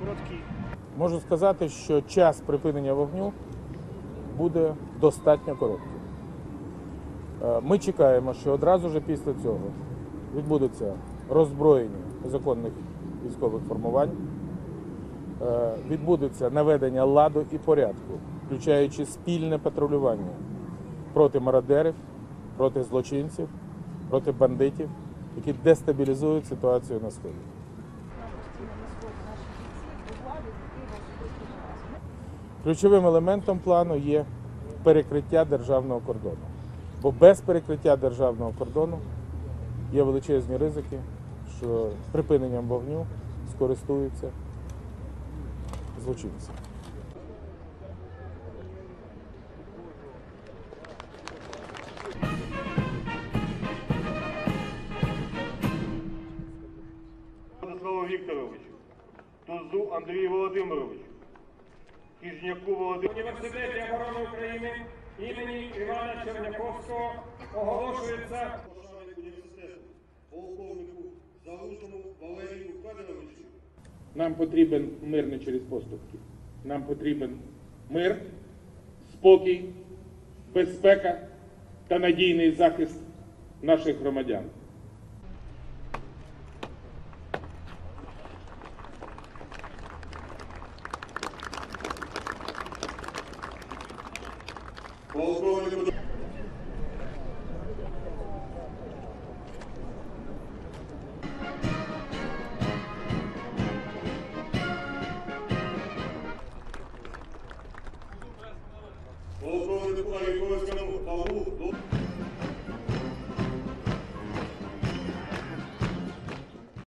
короткий. Можу сказати, що час припинення вогню буде достатньо коротким. Е, Ми чекаємо, що одразу ж після цього відбудеться роззброєння законних військових формувань, е, відбудеться наведення ладу і порядку, включаючи спільне патрулювання проти мародерів, проти злочинців, проти бандитів, які дестабілізують ситуацію на сході. Ключовим елементом плану є перекриття державного кордону. Бо без перекриття державного кордону є величезні ризики, що припиненням вогню скористуються злочинці. Вікторовичу, Тузу Андрію Володимировичу, Кіжняку Володимиру. Університеті оборони України імені Івана Черняковського оголошується університету, полковнику Залужному Валерію Федоровичу. Нам потрібен мир не через поступки. Нам потрібен мир, спокій, безпека та надійний захист наших громадян. Obrigado.